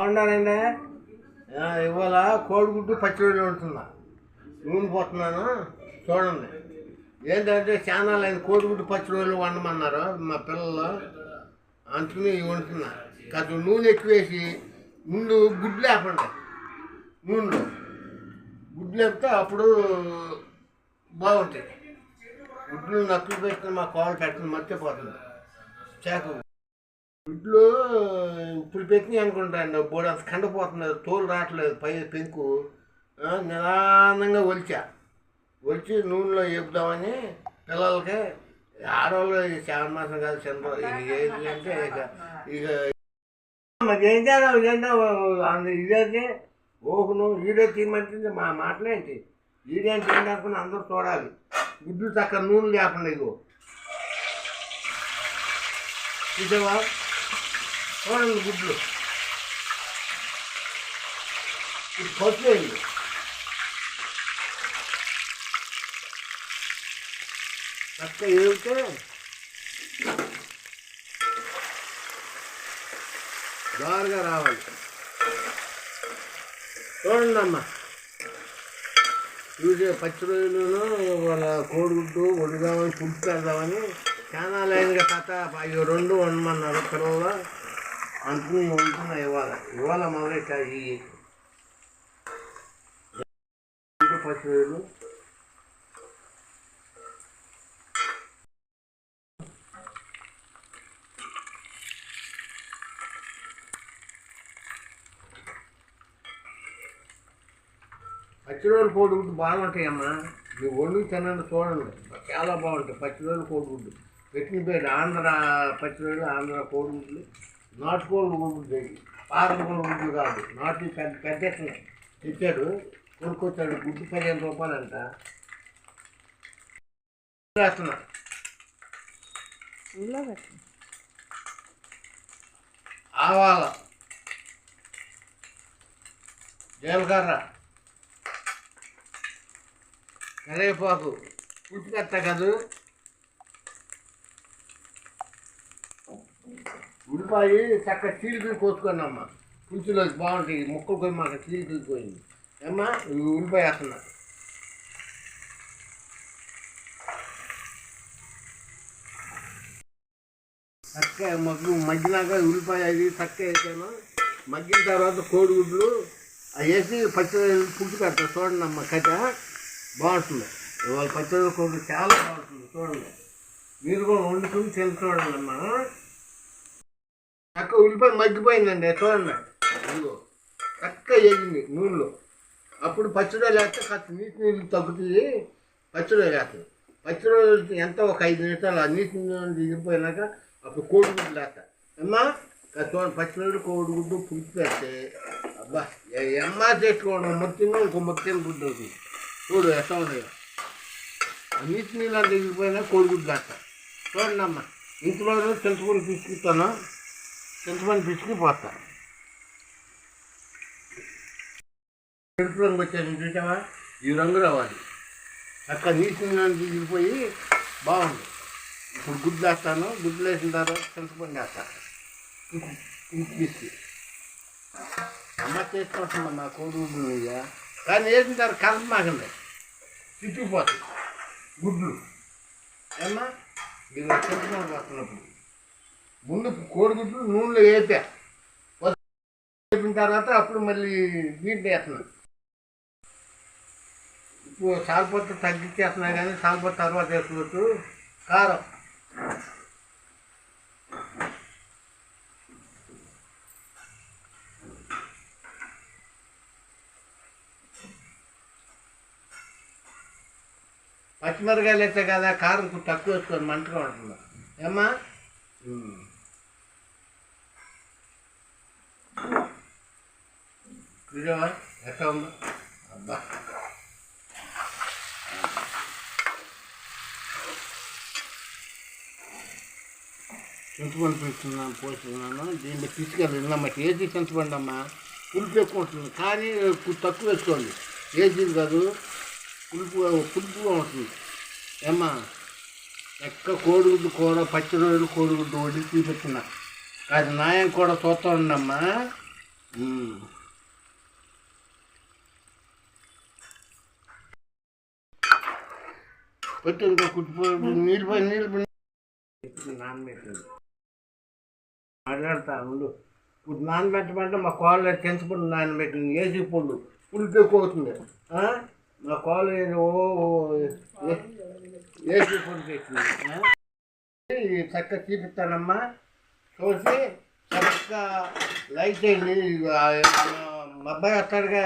బాగున్నానండి ఇవాళ కోడిగుడ్డు పచ్చిరొయ్యలు ఉంటున్నా. నూనె పోతున్నాను చూడండి. ఏంటంటే చాలా లేదు కోడిగుడ్డు పచ్చిరొయ్యలు వండమన్నారు మా పిల్లలు. అందుకని వండుతున్నా. కాదు నూనె ఎక్కువేసి ముందు గుడ్లు లేపండి. నూనెలో. గుడ్లు లేపితే అప్పుడు బాగుంటుంది గుడ్లు నక్కులు పెట్టిన మా కోళ్ళు పెట్టిన మర్చిపోతుంది. చేకు గుడ్లు ఇప్పుడు పెట్టినాయి అనుకుంటాను బోర్డు అంత కండపోతుంది తోలు రావట్లేదు పై పెంకు. నిదానంగా ఒలిచా. ఒలిచి నూనెలో వేపుదామని పిల్లలకి ఆడవాళ్ళు శ్రావణ మాసం కాదు చంద్ర ఇది ఏది అంటే ఇక ఇక మరి ఏం చేద్దాం ఇదంటే? ఇదైతే ఓహును వీడియో తీయమంటుంది మా మాటలేంటి వీడియో అంటే ఏంటి అనుకుని అందరూ చూడాలి. గుడ్లు చక్క నూనె లేకుండా ఇగో. చూసావా? కోడలు గుడ్లు. ఇది కొట్టేయండి చక్క ఏమిటే? జారుగా రావాలి. చూడండి అమ్మ చూసే పచ్చి రోజులను వాళ్ళ కోడిగుడ్డు వండుదామని పులుసు పెడదామని చాలా లైన్గా కథ అవి రెండు వండమన్నారు పిల్లలు. అందుకుని ఉంటున్న ఇవాళ ఇవాళ మొదలెట్టా ఈ పచ్చి రోజులు పచ్చిరోలు కోడిగుడ్డు బాగుంటాయమ్మా మీరు ఒళ్ళు తినండి చూడండి. చాలా బాగుంటాయి. పచ్చిరోలు కోడిగుడ్డు పెట్టిన పేరు ఆంధ్ర పచ్చిరోలు ఆంధ్ర కోడిగుడ్లు నాటు కోడిగుడ్లు పారం కోడిగుడ్లు కాదు. నాటు పెద్ద పెద్ద తెచ్చాడు కొనుక్కొచ్చాడు గుడ్డు పదిహేను రూపాయలంట. వేస్తున్నా ఆవాల. జీలకర్ర. కరివేపాకు. పుట్టుకత్త కదూ. ఉల్లిపాయ చక్క చీలికలు కోసుకున్నామ్మా పులుసులో బాగుంటాయి. ముక్కలు పోయి మాకు చీలికలు పోయింది. ఏమ్మా ఈ ఉల్లిపాయ వేస్తున్నా చక్క మగ్గు మగ్గినాక ఉల్లిపాయ అది చక్క వేసాను. మగ్గిన తర్వాత కోడిగుడ్లు అవి వేసి పచ్చడి పులుసు పెడతా చూడండి అమ్మ కథ బాగుంటుంది. ఇవాళ పచ్చడి కోడి చాలా బాగుంటుంది. చూడండి. మీరు కూడా వండుకుని తెలుసుకోవడం చూడండి అమ్మ ఉల్లిపాయ మగ్గిపోయిందండి చూడండి ఇదిగో చక్క వేగింది నూనెలో. అప్పుడు పచ్చిరొయ్యలు వేస్తే కాస్త నీటి నీళ్ళు తగ్గుతుంది పచ్చిరొయ్యలు వేస్తాయి పచ్చిరొయ్యలు ఎంత ఒక ఐదు నిమిషాలు ఆ నీటి నీళ్ళు దిగిపోయినాక అప్పుడు కోడిగుడ్డు లేక అమ్మా కాస్త చూడండి పచ్చిరొయ్యలు కోడిగుడ్డు పుట్టి పెడితే అబ్బా ఎమ్మా ఎమ్మ చేసుకోవడం మొత్తంగా ఇంకో మొత్తం గుడ్డు అవుతుంది చూడు ఎట్లా ఉన్నాయో. ఆ నీటి నీళ్ళు దిగిపోయినా కోడిగుడ్డు వేస్తా. చూడండి అమ్మా ఇంట్లో తెలుసుకొని తీసుకుంటాను చింతపండు పిసికి పోతా ఎరుపు రంగు వచ్చేది చూసావా? ఈ రంగు రావాలి. అక్కడ నీటి దిగిపోయి బాగుంది. ఇప్పుడు గుడ్లు వేస్తాను. గుడ్లు వేసిన తర్వాత చింతపండు వేస్తాను. ఇంటి అమ్మ చేసుకుంటున్నా నా కోడిగుడ్లు మీద కానీ వేసిన తర్వాత కలప మాకండి చిట్టుకుపోతాయి. గుడ్లు. ఏమ్మా? మీరు చింతపండు వస్తున్నప్పుడు. ముందు కోడిగుడ్లు నూనెలో వేపా. వేపిన తర్వాత అప్పుడు మళ్ళీ దీంట్లో వేస్తున్నాను ఇప్పుడు సాల్పత్త తగ్గించేస్తున్నా కానీ సాల్పత్త తర్వాత వేసుకోవచ్చు కారం. పచ్చిమిరకాయలు అయితే కదా కారం తక్కువ వేసుకొని మంటగా ఉంటుంది? ఏమ్మా? చూసావా ఎట్లా ఉందో? అబ్బా. చింతపండు పెడుతున్నాను పోస్తున్నాను. దీన్ని తీసుకెళ్ళి ఏజీ చింతపండు అమ్మా? పులుపు ఎక్కువ ఉంటుంది కానీ తక్కువ వేసుకోండి. ఏజీ కాదు పులుపు పులుపుగా ఉంటుంది. ఏమ్మా ఎక్క కోడిగుడ్డు కూర పచ్చి రోజులు కోడిగుడ్డు వడ్డీ చూపెట్టిన అది నాయం కూడా చూస్తా ఉండమ్మా పెట్టు ఇంకా కుట్టిపోయి నీళ్ళు నానబెట్టింది మాట్లాడతా ఉండు. ఇప్పుడు నానబెట్టమంటే మా కోళ్ళు తెంచపండు నానబెట్టింది ఏసీ పుండు పుల్లు ఆ? మా కోళ్ళు ఓ ఏసీ పుండు తెచ్చింది ఆ? ఈ చక్కగా చూపిస్తానమ్మా చూసి చక్కగా లైట్ అయింది మా అబ్బాయి వస్తాడుగా.